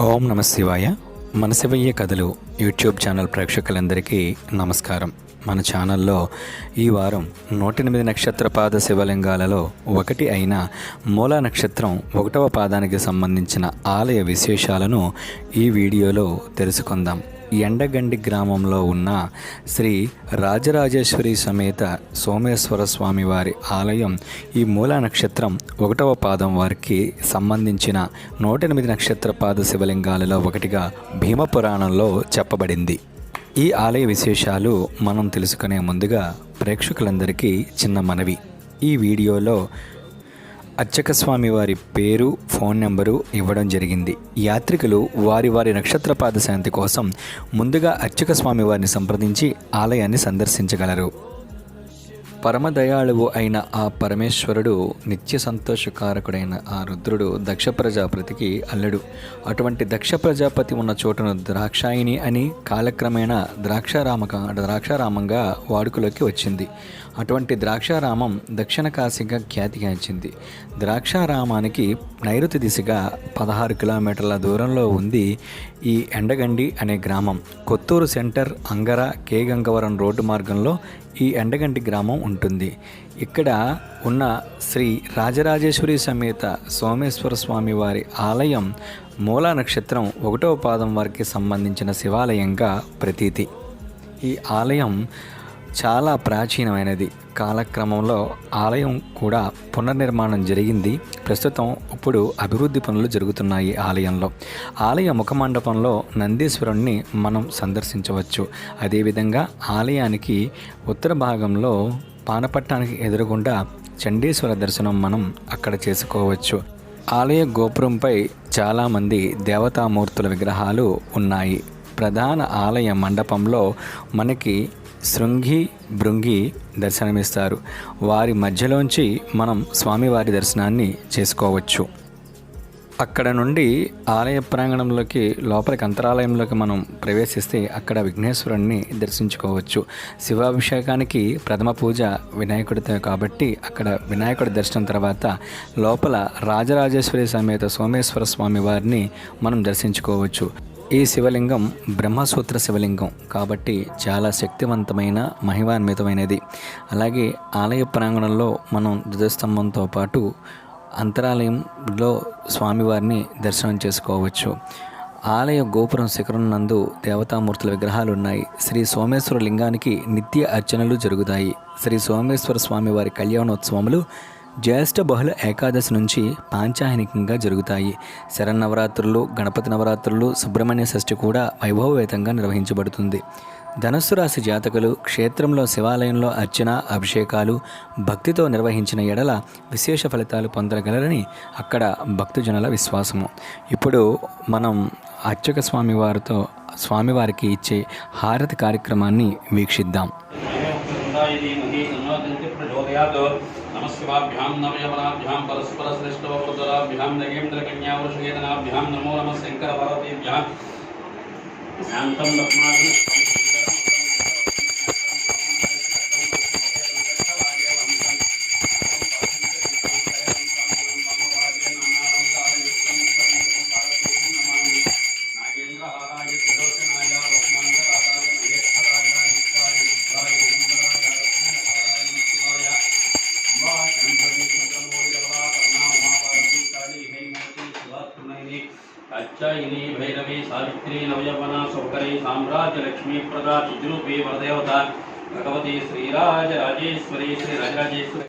ఓం నమ శివాయ. మనసివయ్యే కథలు యూట్యూబ్ ఛానల్ ప్రేక్షకులందరికీ నమస్కారం. మన ఛానల్లో ఈ వారం నూట ఎనిమిది నక్షత్ర పాద శివలింగాలలో ఒకటి అయిన మూలా నక్షత్రం ఒకటవ పాదానికి సంబంధించిన ఆలయ విశేషాలను ఈ వీడియోలో తెలుసుకుందాం. ఎండగండి గ్రామంలో ఉన్న శ్రీ రాజరాజేశ్వరి సమేత సోమేశ్వర స్వామి వారి ఆలయం ఈ మూల నక్షత్రం ఒకటవ పాదం వారికి సంబంధించిన నూట ఎనిమిది నక్షత్ర పాద శివలింగాలలో ఒకటిగా భీమపురాణంలో చెప్పబడింది. ఈ ఆలయ విశేషాలు మనం తెలుసుకునే ముందుగా ప్రేక్షకులందరికీ చిన్న మనవి. ఈ వీడియోలో అర్చక స్వామి వారి పేరు ఫోన్ నెంబరు ఇవ్వడం జరిగింది. యాత్రికులు వారి వారి నక్షత్రపాద శాంతి కోసం ముందుగా అర్చక స్వామి వారిని సంప్రదించి ఆలయాన్ని సందర్శించగలరు. పరమదయాళువు అయిన ఆ పరమేశ్వరుడు నిత్య సంతోషకారకుడైన ఆ రుద్రుడు దక్ష ప్రజాపతికి అల్లుడు. అటువంటి దక్ష ప్రజాపతి ఉన్న చోటును ద్రాక్షాయిని అని కాలక్రమేణా ద్రాక్షారామక ద్రాక్షారామంగా వాడుకలోకి వచ్చింది. అటువంటి ద్రాక్షారామం దక్షిణ కాశీగా ఖ్యాతిగాంచింది ద్రాక్షారామానికి నైరుతి దిశగా పదహారు కిలోమీటర్ల దూరంలో ఉంది ఈ ఎండగండి అనే గ్రామం. Kothuru centre Angara K Gangavaram road మార్గంలో ఈ ఎండగంటి గ్రామం ఉంటుంది. ఇక్కడ ఉన్న శ్రీ రాజరాజేశ్వరి సమేత సోమేశ్వర స్వామి వారి ఆలయం మూలా నక్షత్రం ఒకటవ పాదం వారికి సంబంధించిన శివాలయంగా ప్రతీతి. ఈ ఆలయం చాలా ప్రాచీనమైనది. కాలక్రమంలో ఆలయం కూడా పునర్నిర్మాణం జరిగింది. ప్రస్తుతం ఇప్పుడు అభివృద్ధి పనులు జరుగుతున్నాయి ఆలయంలో. ఆలయ ముఖమండపంలో నందీశ్వరుణ్ణి మనం సందర్శించవచ్చు. అదేవిధంగా ఆలయానికి ఉత్తర భాగంలో పానపట్టానికి ఎదురుగుండా చండీశ్వర దర్శనం మనం అక్కడ చేసుకోవచ్చు. ఆలయ గోపురంపై చాలామంది దేవతామూర్తుల విగ్రహాలు ఉన్నాయి. ప్రధాన ఆలయ మండపంలో మనకి శృంగి భృంగి దర్శనమిస్తారు. వారి మధ్యలోంచి మనం స్వామివారి దర్శనాన్ని చేసుకోవచ్చు. అక్కడ నుండి ఆలయ ప్రాంగణంలోకి లోపలికి అంతరాలయంలోకి మనం ప్రవేశిస్తే అక్కడ విఘ్నేశ్వరుణ్ణి దర్శించుకోవచ్చు. శివాభిషేకానికి ప్రథమ పూజ వినాయకుడితో కాబట్టి అక్కడ వినాయకుడి దర్శనం తర్వాత లోపల రాజరాజేశ్వరి సమేత సోమేశ్వర స్వామి వారిని మనం దర్శించుకోవచ్చు. ఈ శివలింగం? బ్రహ్మసూత్ర శివలింగం. కాబట్టి చాలా శక్తివంతమైన మహిమాన్వితమైనది. అలాగే ఆలయ ప్రాంగణంలో మనం ధ్వజస్తంభంతో పాటు అంతరాలయంలో స్వామివారిని దర్శనం చేసుకోవచ్చు. ఆలయ గోపురం శిఖరం నందు దేవతామూర్తుల విగ్రహాలు ఉన్నాయి శ్రీ సోమేశ్వర లింగానికి నిత్య అర్చనలు జరుగుతాయి. శ్రీ సోమేశ్వర స్వామి వారి కళ్యాణోత్సవములు జ్యేష్ఠ బహుళ ఏకాదశి నుంచి పాంచాయనికంగా జరుగుతాయి. శరన్నవరాత్రులు గణపతి నవరాత్రులు సుబ్రహ్మణ్య షష్ఠి కూడా వైభవవేతంగా నిర్వహించబడుతుంది. ధనుస్సు రాశి జాతకులు క్షేత్రంలో శివాలయంలో అర్చన అభిషేకాలు భక్తితో నిర్వహించిన ఎడల విశేష ఫలితాలు పొందగలరని అక్కడ భక్తజనుల విశ్వాసము. ఇప్పుడు మనం అర్చక స్వామి వారితో స్వామివారికి ఇచ్చే హారతి కార్యక్రమాన్ని వీక్షిద్దాం. शुभाभ्यां नवयमनाभ्यां परस्परश्रेष्ठवपुर्दलाभ्यां नगेन्द्रकन्यावृषवेदनाभ्यां नमो नमः शङ्करभारतीभ्यां। शान्तं रत्नाभिः కాత్యాయిని భైరవి సావిత్రి నవయవన సౌకరి సామ్రాజ్య లక్ష్మీ ప్రదా చిద్రూపి వరదేవత. భగవతి శ్రీరాజ రాజేశ్వరి శ్రీ రాజరాజేశ్వరి.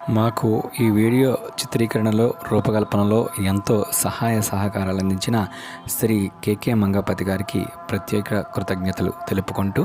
మాకు ఈ వీడియో చిత్రీకరణలో రూపకల్పనలో ఎంతో సహాయ సహకారాలు అందించిన శ్రీ కేకే మంగపతి గారికి ప్రత్యేక కృతజ్ఞతలు తెలుపుకుంటూ